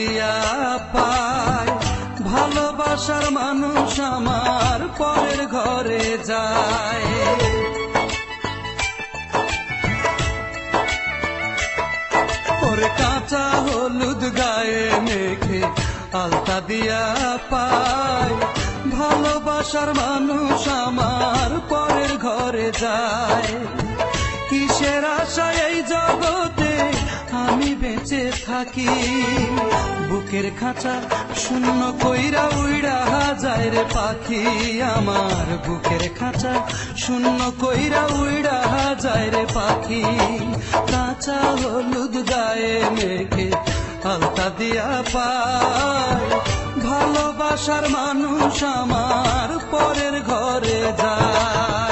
দিয়া পায় ভালোবাসার মানুষ আমার পরের ঘরে যায়। ওরে কাঁচা হলুদ গায়ে মেখে আলতা দিয়া পায় ভালোবাসার মানুষ আমার পরের ঘরে যায়। কিসের আশায় এই জগতে আমি বেঁচে থাকি? বুকের খাঁচা, শূন্য কইরা উইরা যায় রে পাখি আমার বুকের খাঁচা, শূন্য কইরা উইরা যায় রে পাখি। কাঁচা হলুদ গায়ে মেখে আলতা দিয়া পায়। ভালোবাসার মানুষ আমার পরের ঘরে যায়।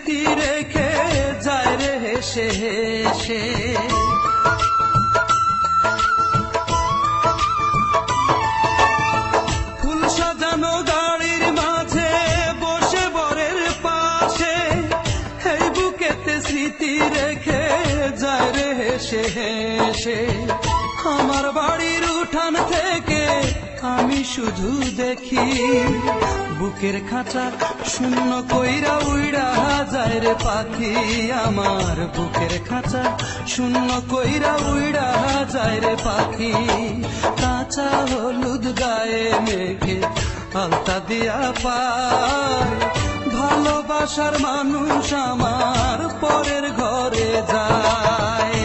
স্মৃতি রেখে যায় রে হেসে হেসে। ফুল সাজানো গাড়ির মাঝে বসে বরের পাশে, এই বুকেতে স্মৃতি রেখে যায় রে হেসে হেসে। আমার বাড়ির উঠান আমি শুধু দেখি। বুকের খাঁচা শূন্য কইরা উইরা যায় রে পাখি। আমার বুকের খাঁচা শূন্য কইরা উইরা যায় রে পাখি। কাঁচা হলুদ গায়ে মেঘে আলতা দিয়া পায়। ভালোবাসার মানুষ আমার পরের ঘরে যায়।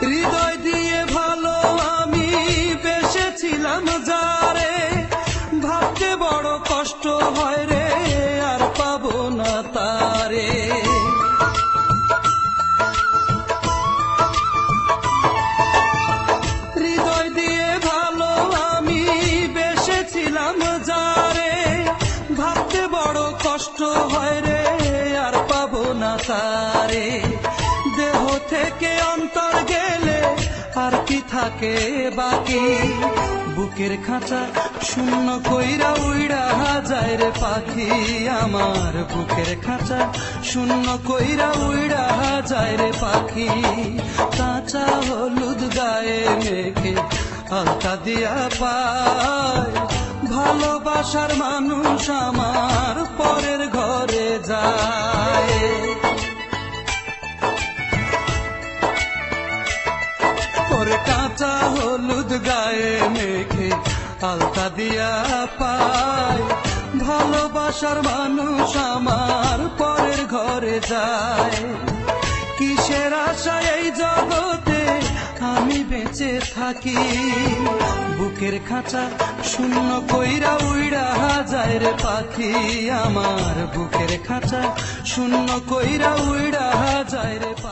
হৃদয় দিয়ে ভালো আমি বেসেছিলাম যারে। ভাবতে বড় কষ্ট হয় রে, আর পাবো না তারে। হৃদয় দিয়ে ভালো আমি বেসেছিলাম যারে। ভাবতে বড় কষ্ট হয় রে, আর পাবো না তারে। থেকে অন্তর গেলে আর কি থাকে বাকি? বুকের খাঁচা শূন্য কইরা উইড়া যায় রে পাখি। আমার বুকের খাঁচা শূন্য কইরা উইরা যায় রে পাখি। কাঁচা হলুদ গায়ে মেখে আলতা দিয়া পায়। ভালোবাসার মানুষ আমার আলতা দিয়া পায় ভালোবাসার মানুষ আমার পরের ঘরে যায়। কিসের আশায় এই জগতে আমি বেঁচে থাকি? বুকের খাঁচা শূন্য কইরা উইরা যায় রে পাখি। আমার বুকের খাঁচা শূন্য কইরা উইরা যায় রে পাখি